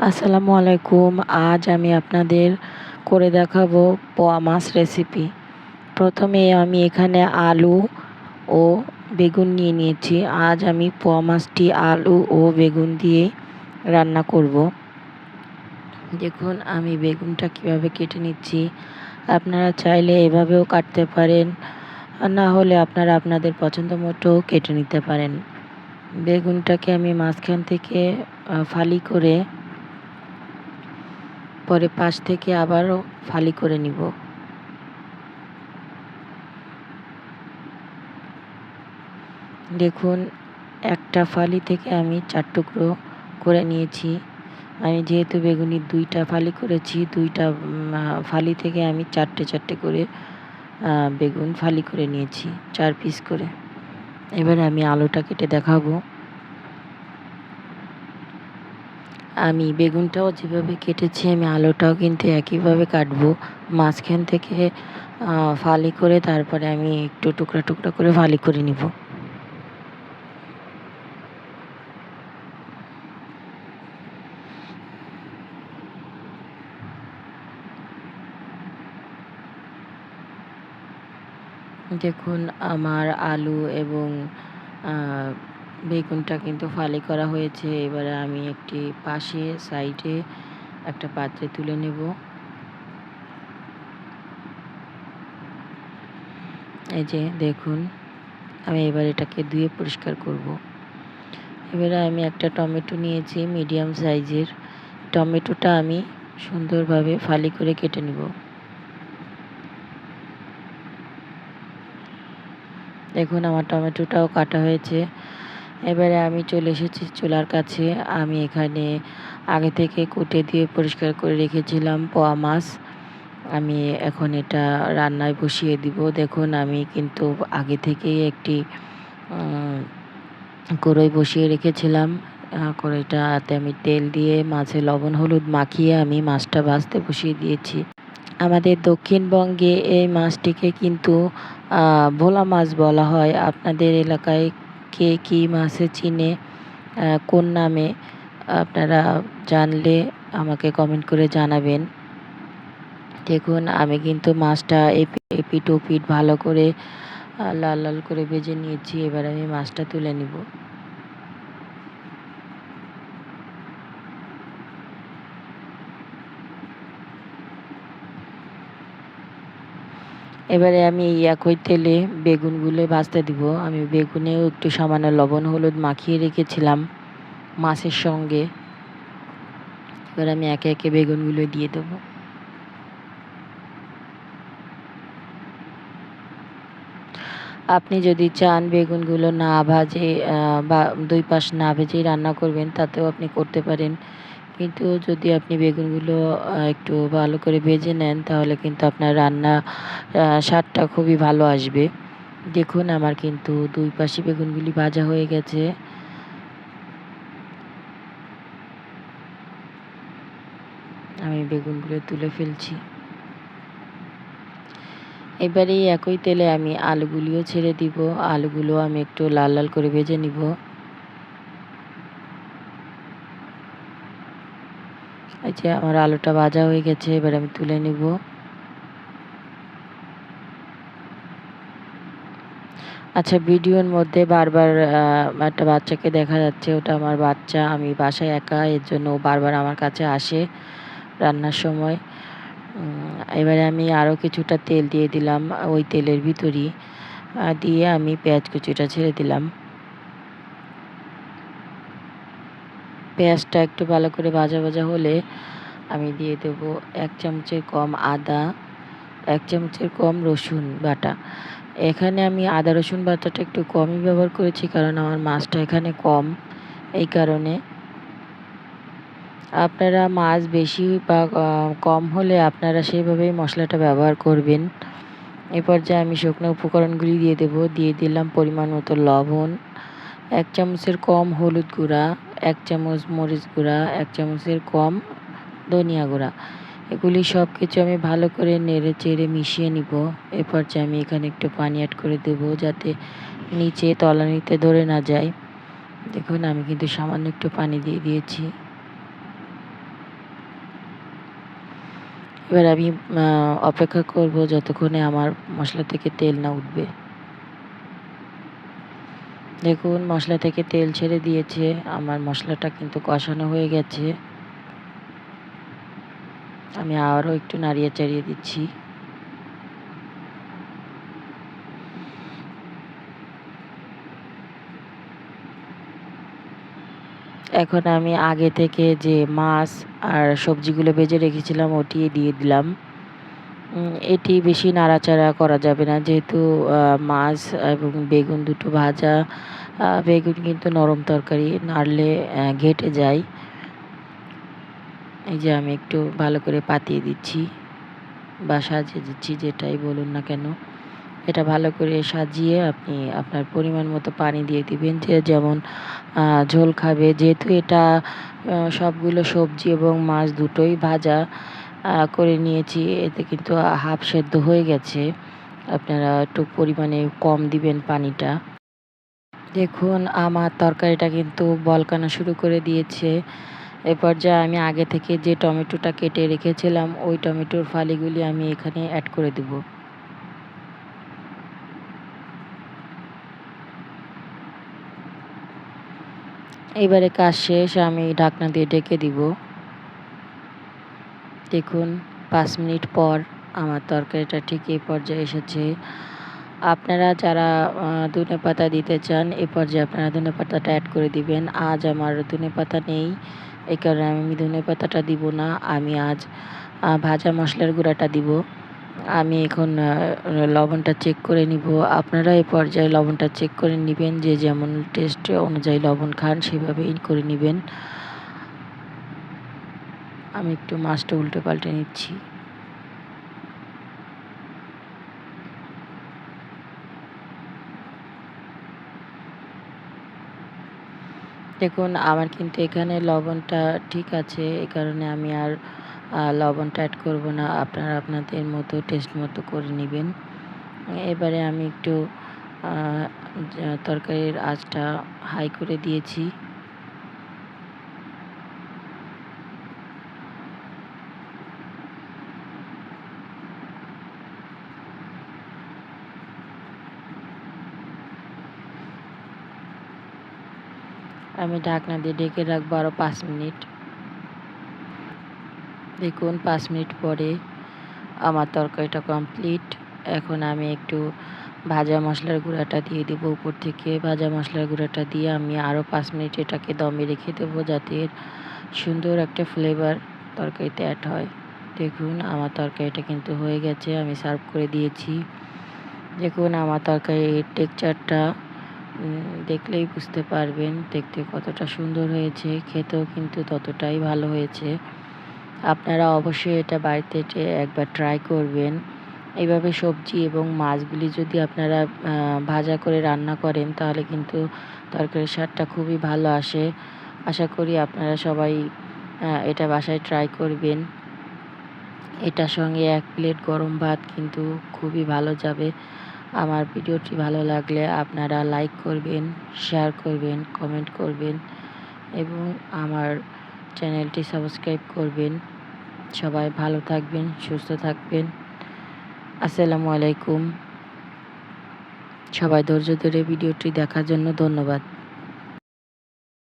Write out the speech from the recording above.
আসসালামু আলাইকুম। আজ আমি আপনাদের করে দেখাবো পোয়া মাছ রেসিপি প্রথমে আমি এখানে আলু ও বেগুন নিয়ে নিয়েছি। আজ আমি পোয়া মাছটি আলু ও বেগুন দিয়ে রান্না করব। দেখুন, আমি বেগুনটা কীভাবে কেটে নিচ্ছি। আপনারা চাইলে এভাবেও কাটতে পারেন, না হলে আপনারা আপনাদের পছন্দ মতো কেটে নিতে পারেন। বেগুনটাকে আমি মাঝখান থেকে ফালি করে পরে পাশ থেকে আবারও ফালি করে নিব। দেখুন, একটা ফালি থেকে আমি চার টুকরো করে নিয়েছি। আমি যেহেতু বেগুনি দুইটা ফালি করেছি, দুইটা ফালি থেকে আমি চারটে চারটে করে বেগুন ফালি করে নিয়েছি, চার পিস করে। এবারে আমি আলুটা কেটে দেখাবো। আমি বেগুনটাও যেভাবে কেটেছি, আমি আলুটাও কিন্তু একইভাবে কাটবো। মাঝখান থেকে ফালি করে তারপরে আমি একটু টুকরা টুকরা করে ফালি করে নিব। দেখুন, আমার আলু এবং বেগুনটা কিন্তু ফালি করা হয়েছে। এবারে আমি একটি পাশে সাইডে একটা পাত্রে তুলে নেব। এই যে দেখুন, আমি এবার এটাকে ধুয়ে পরিষ্কার করব। এবারে আমি একটা টমেটো নিয়েছি, মিডিয়াম সাইজের। টমেটোটা আমি সুন্দরভাবে ফালি করে কেটে নেব। দেখুন, আমার টমেটোটাও কাটা হয়েছে। এবারে আমি চলে এসেছি চুলার কাছে। আমি এখানে আগে থেকে কুটে দিয়ে পরিষ্কার করে রেখেছিলাম পোয়া মাছ। আমি এখন এটা রান্নায় বসিয়ে দিব। দেখুন, আমি কিন্তু আগে থেকেই একটি কড়াই বসিয়ে রেখেছিলাম। কড়াইটাতে আমি তেল দিয়ে মাছে লবণ, হলুদ মাখিয়ে আমি মাছটা ভাজতে বসিয়ে দিয়েছি। আমাদের দক্ষিণবঙ্গে এই মাছটিকে কিন্তু ভোলা মাছ বলা হয়। আপনাদের এলাকায় কে কী মাসে চিনে কোন নামে, আপনারা জানলে আমাকে কমেন্ট করে জানাবেন। দেখুন, আমি কিন্তু মাছটা এপি এপিট ওপিট ভালো করে লাল লাল করে ভেজে নিয়েছি, এবার আমি মাছটা তুলে নিব। এবারে আমি একই তেলে বেগুনগুলো ভাজতে দিব। আমি বেগুনেও একটু সামান্য লবণ, হলুদ মাখিয়ে রেখেছিলাম মাছের সঙ্গে। এবার আমি একে একে বেগুনগুলো দিয়ে দেবো। আপনি যদি চান বেগুনগুলো না ভাজে বা দুই পাশ না ভেজেই রান্না করবেন, তাতেও আপনি করতে পারেন। কিন্তু যদি আপনি বেগুনগুলো একটু ভালো করে ভেজে নেন, তাহলে কিন্তু আপনার রান্না স্বাদটা খুবই ভালো আসবে। দেখুন আমার কিন্তু দুই পাশে বেগুনগুলি ভাজা হয়ে গেছে। আমি বেগুনগুলো তুলে ফেলছি। এবারে একই তেলে আমি আলুগুলিও ছেড়ে দিব। আলুগুলো আমি একটু লাল লাল করে ভেজে নিব। এই যে আমার আলুটা ভাজা হয়ে গেছে, এবার আমি তুলে নিব। আচ্ছা ভিডিওর মধ্যে বারবার একটা বাচ্চাকে দেখা যাচ্ছে, ওটা আমার বাচ্চা, আমি বাসায় একা, এর জন্য বারবার আমার কাছে আসে রান্নার সময়। এবারে আমি আরও কিছুটা তেল দিয়ে দিলাম, ওই তেলের ভিতরই দিয়ে আমি পেঁয়াজ কুচিটা ছেড়ে দিলাম। পেঁয়াজটা একটু ভালো করে ভাজা ভাজা হলে আমি দিয়ে দেব এক চামচের কম আদা, এক চামচের কম রসুন বাটা। এখানে আমি আদা রসুন বাটাটা একটু কমই ব্যবহার করেছি কারণ আমার মাছটা এখানে কম এই কারণে। আপনারা মাছ বেশি বা কম হলে আপনারা সেইভাবেই মশলাটা ব্যবহার করবেন। এ পর্যায়ে আমি শুকনো উপকরণগুলি দিয়ে দেব। দিয়ে দিলাম পরিমাণ মতো লবণ, এক চামচের কম হলুদ গুঁড়া এক চামচ মরিচ গুঁড়া, এক চামচের কম ধনিয়া গুঁড়া। এগুলি সব কিছু আমি ভালো করে নেড়ে চেড়ে মিশিয়ে নিব। এরপর যে আমি এখানে একটু পানি অ্যাড করে দেব যাতে নিচে তলানিতে ধরে না যায়। দেখুন, আমি কিন্তু সামান্য একটু পানি দিয়ে দিয়েছি। এবার আমি অপেক্ষা করব যতক্ষণে আমার মশলা থেকে তেল না উঠবে। দেখুন, মশলা থেকে তেল ছেড়ে দিয়েছে। আমার মশলাটা কিন্তু কষানো হয়ে গেছে। আমি আরও একটু নাড়িয়ে চাড়িয়ে দিচ্ছি। এখন আমি আগে থেকে যে মাছ আর সবজিগুলো বেজে রেখেছিলাম ওটি দিয়ে দিলাম। এটি বেশি নাড়াচাড়া করা যাবে না। যেহেতু মাছ এবং বেগুন দুটো ভাজা বেগুন কিন্তু নরম তরকারি নাড়লে ঘেটে যায়। এই যে আমি একটু ভালো করে পাতিয়ে দিচ্ছি বা সাজিয়ে দিচ্ছি, যেটাই বলুন না কেন। এটা ভালো করে সাজিয়ে আপনি আপনার পরিমাণ মতো পানি দিয়ে দিবেন যে যেমন ঝোল খাবে। যেহেতু এটা সবগুলো সবজি এবং মাছ দুটোই ভাজা করে নিয়েছি। এতে কিন্তু হাফ সেদ্ধ হয়ে গেছে। আপনারা একটু পরিমাণে কম দিবেন পানিটা। দেখুন, আমার তরকারিটা কিন্তু বলকানো শুরু করে দিয়েছে। এ পর্যায়ে আমি আগে থেকে যে টমেটোটা কেটে রেখেছিলাম, ওই টমেটোর ফালিগুলি আমি এখানে অ্যাড করে দেব। এবারে কাজ শেষ, আমি ঢাকনা দিয়ে ডেকে দিব। দেখুন, পাঁচ মিনিট পর আমার তরকারিটা ঠিক এই পর্যায়ে এসেছে। আপনারা যারা ধনে পাতা দিতে চান, এ পর্যায়ে আপনারা ধনে পাতাটা অ্যাড করে দিবেন। আজ আমার ধনে পাতা নেই এই কারণে আমি ধনে পাতাটা দিব না, আমি আজ ভাজা মশলার গুঁড়াটা দিব। আমি এখন লবণটা চেক করে নিব। আপনারা এই পর্যায়ে লবণটা চেক করে নেবেন, যে যেমন টেস্ট অনুযায়ী লবণ খান, সেভাবেই করে নেবেন। আমি একটু মাছটা উল্টে পাল্টে নিচ্ছি। দেখুন, আমার কিন্তু এখানে লবণটা ঠিক আছে এই কারণে আমি আর লবণটা অ্যাড করব না। আপনারা আপনাদের মতো টেস্ট মতো করে নেবেন। এবারে আমি একটু তরকারির আঁচটা হাই করে দিয়েছি। আমি ঢাকনা দিয়ে ঢেকে রাখব আরও পাঁচ মিনিট। দেখুন, পাঁচ মিনিট পরে আমার তরকারিটা কমপ্লিট এখন আমি একটু ভাজা মশলার গুঁড়াটা দিয়ে দেবো উপর থেকে। ভাজা মশলার গুঁড়াটা দিয়ে আমি আরও পাঁচ মিনিট এটাকে দমে রেখে দেবো যাতে সুন্দর একটা ফ্লেভার তরকারিতে অ্যাড হয়। দেখুন, আমার তরকারিটা কিন্তু হয়ে গেছে, আমি সার্ভ করে দিয়েছি। দেখুন, আমার তরকারির টেক্সচারটা দেখলেই বুঝতে পারবেন দেখতে কতটা সুন্দর হয়েছে, খেতেও কিন্তু ততটাই ভালো হয়েছে। আপনারা অবশ্যই এটা বাড়িতে একবার ট্রাই করবেন। এইভাবে সবজি এবং মাছগুলি যদি আপনারা ভাজা করে রান্না করেন তাহলে কিন্তু তরকারির স্বাদটা খুবই ভালো আসে। আশা করি আপনারা সবাই এটা বাসায় ট্রাই করবেন। এটার সঙ্গে এক প্লেট গরম ভাত কিন্তু খুবই ভালো যাবে। আমার ভিডিওটি ভালো লাগলে আপনারা লাইক করবেন শেয়ার করবেন কমেন্ট করবেন এবং আমার চ্যানেলটি সাবস্ক্রাইব করবেন। সবাই ভালো থাকবেন, সুস্থ থাকবেন। আসসালামু আলাইকুম। সবাই ধৈর্য ধরে ভিডিওটি দেখার জন্য ধন্যবাদ।